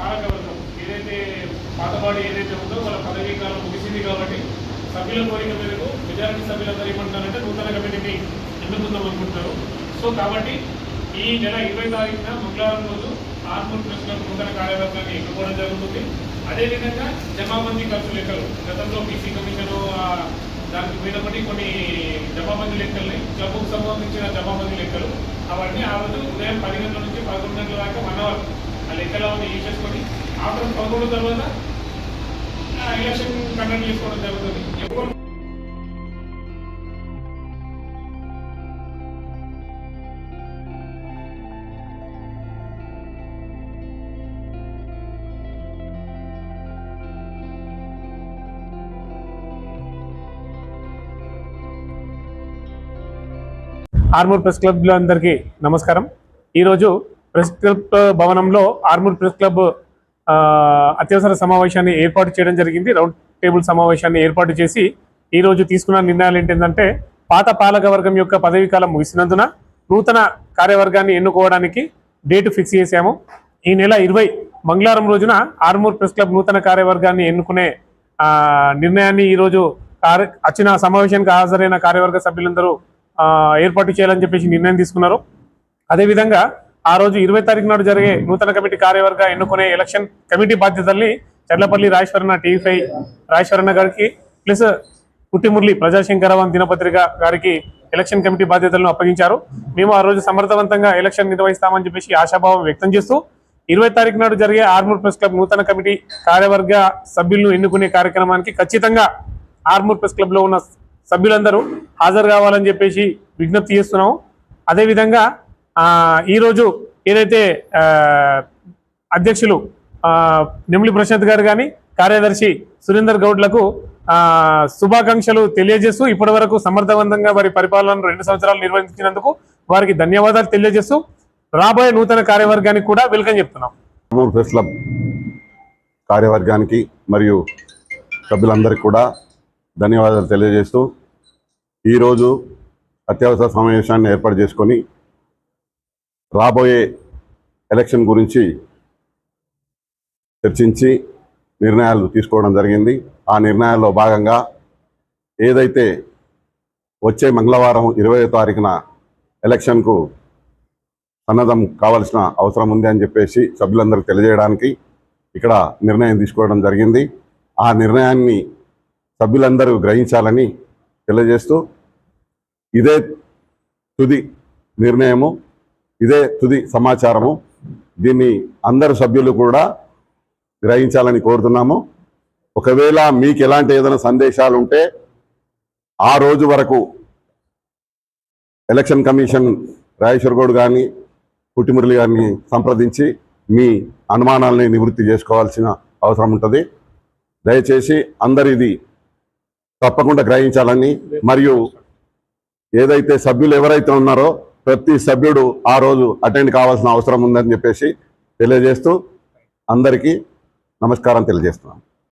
పాలకవర్గం ఏదైతే పాతబాడి ఏదైతే ఉందో వాళ్ళ పదవీ కాలం ముగిసింది కాబట్టి సభ్యుల కోరిక మేరకు మెజారిటీ సభ్యులందరూ ఏమంటున్నారంటే నూతన కమిటీని ఎన్నుకుందాం అనుకుంటున్నారు. సో కాబట్టి ఈ నెల ఇరవై తారీఖున మంగళవారం రోజు ఆర్మూర్ ప్రెస్ క్లబ్ నూతన కార్యవర్గాన్ని ఎన్నుకోవడం జరుగుతుంది. అదేవిధంగా జమాబందీ ఖర్చు లెక్కలు. గతంలో బీసీ కమిషన్ దానికి పోయినప్పటి కొన్ని జమాబందీ లెక్కల్ని క్లబ్కు సంబంధించిన జమాబందీ లెక్కలు. అవన్నీ ఆ రోజు ఉదయం పది గంటల నుంచి పదకొండు గంటల దాకా వన్ అవర్ ఆ లెక్కలు చేసుకొని ఆఫ్టర్ పదకొండు తర్వాత ఎలక్షన్ కండక్ట్ చేసుకోవడం జరుగుతుంది. ఎవరు ఆర్మూర్ ప్రెస్ క్లబ్లో అందరికీ నమస్కారం. ఈరోజు ప్రెస్ క్లబ్ భవనంలో ఆర్మూర్ ప్రెస్ క్లబ్ అత్యవసర సమావేశాన్ని ఏర్పాటు చేయడం జరిగింది. రౌండ్ టేబుల్ సమావేశాన్ని ఏర్పాటు చేసి ఈ రోజు తీసుకున్న నిర్ణయాలు ఏంటంటే పాత పాలక వర్గం యొక్క పదవీ కాలం ముగిసినందున నూతన కార్యవర్గాన్ని ఎన్నుకోవడానికి డేట్ ఫిక్స్ చేశాము. ఈ నెల ఇరవై మంగళవారం రోజున ఆర్మూర్ ప్రెస్ క్లబ్ నూతన కార్యవర్గాన్ని ఎన్నుకునే నిర్ణయాన్ని ఈరోజు కార్య వచ్చిన సమావేశానికి హాజరైన కార్యవర్గ సభ్యులందరూ ఏర్పాటు చేయాలని చెప్పేసి నిర్ణయం తీసుకున్నారు. అదేవిధంగా ఆ రోజు ఇరవై తారీఖు నాడు జరిగే నూతన కమిటీ కార్యవర్గ ఎన్నుకునే ఎలక్షన్ కమిటీ బాధ్యతల్ని చర్లపల్లి రాజేశ్వరన్న టీవీ ఫైవ్ రాజేశ్వరన్న గారికి ప్లస్ పుట్టిమురళి ప్రజాశంకరవన్ దినపత్రిక గారికి ఎలక్షన్ కమిటీ బాధ్యతలను అప్పగించారు. మేము ఆ రోజు సమర్థవంతంగా ఎలక్షన్ నిర్వహిస్తామని చెప్పేసి ఆశాభావం వ్యక్తం చేస్తూ ఇరవై తారీఖు నాడు జరిగే ఆర్మూర్ ప్రెస్ క్లబ్ నూతన కమిటీ కార్యవర్గ సభ్యులను ఎన్నుకునే కార్యక్రమానికి ఖచ్చితంగా ఆర్మూర్ ప్రెస్ క్లబ్లో ఉన్న సభ్యులందరూ హాజరు కావాలని చెప్పేసి విజ్ఞప్తి చేస్తున్నాము. అదేవిధంగా ఈరోజు ఏదైతే అధ్యక్షులు ఆ, ప్రశాంత్ గారు కానీ కార్యదర్శి సురేందర్ గౌడ్లకు శుభాకాంక్షలు తెలియజేస్తూ ఇప్పటి వరకు సమర్థవంతంగా వారి పరిపాలనను రెండు సంవత్సరాలు నిర్వహించినందుకు వారికి ధన్యవాదాలు తెలియజేస్తూ రాబోయే నూతన కార్యవర్గానికి కూడా వెల్కమ్ చెప్తున్నాం. ప్రెస్ క్లబ్ కార్యవర్గానికి మరియు సభ్యులందరికీ కూడా ధన్యవాదాలు తెలియజేస్తూ ఈరోజు అత్యవసర సమావేశాన్ని ఏర్పాటు చేసుకొని రాబోయే ఎలక్షన్ గురించి చర్చించి నిర్ణయాలు తీసుకోవడం జరిగింది. ఆ నిర్ణయాల్లో భాగంగా ఏదైతే వచ్చే మంగళవారం ఇరవై తారీఖున ఎలక్షన్కు సన్నద్ధం కావాల్సిన అవసరం ఉంది అని చెప్పేసి సభ్యులందరికీ తెలియజేయడానికి ఇక్కడ నిర్ణయం తీసుకోవడం జరిగింది. ఆ నిర్ణయాన్ని సభ్యులందరూ గ్రహించాలని తెలియజేస్తూ ఇదే తుది నిర్ణయము. ఇదే తుది సమాచారము. దీన్ని అందరు సభ్యులు కూడా గ్రహించాలని కోరుతున్నాము. ఒకవేళ మీకు ఎలాంటి ఏదైనా సందేశాలు ఉంటే ఆ రోజు వరకు ఎలక్షన్ కమిషన్ రాజేశ్వర్ గౌడ్ కానీ పుట్టిమురళి గారిని సంప్రదించి మీ అనుమానాలని నివృత్తి చేసుకోవాల్సిన అవసరం ఉంటుంది. దయచేసి అందరు ఇది తప్పకుండా గ్రహించాలని మరియు ఏదైతే సభ్యులు ఎవరైతే ఉన్నారో ప్రతి సభ్యుడు ఆ రోజు అటెండ్ కావాల్సిన అవసరం ఉందని చెప్పేసి తెలియజేస్తూ అందరికీ నమస్కారం తెలియజేస్తున్నాను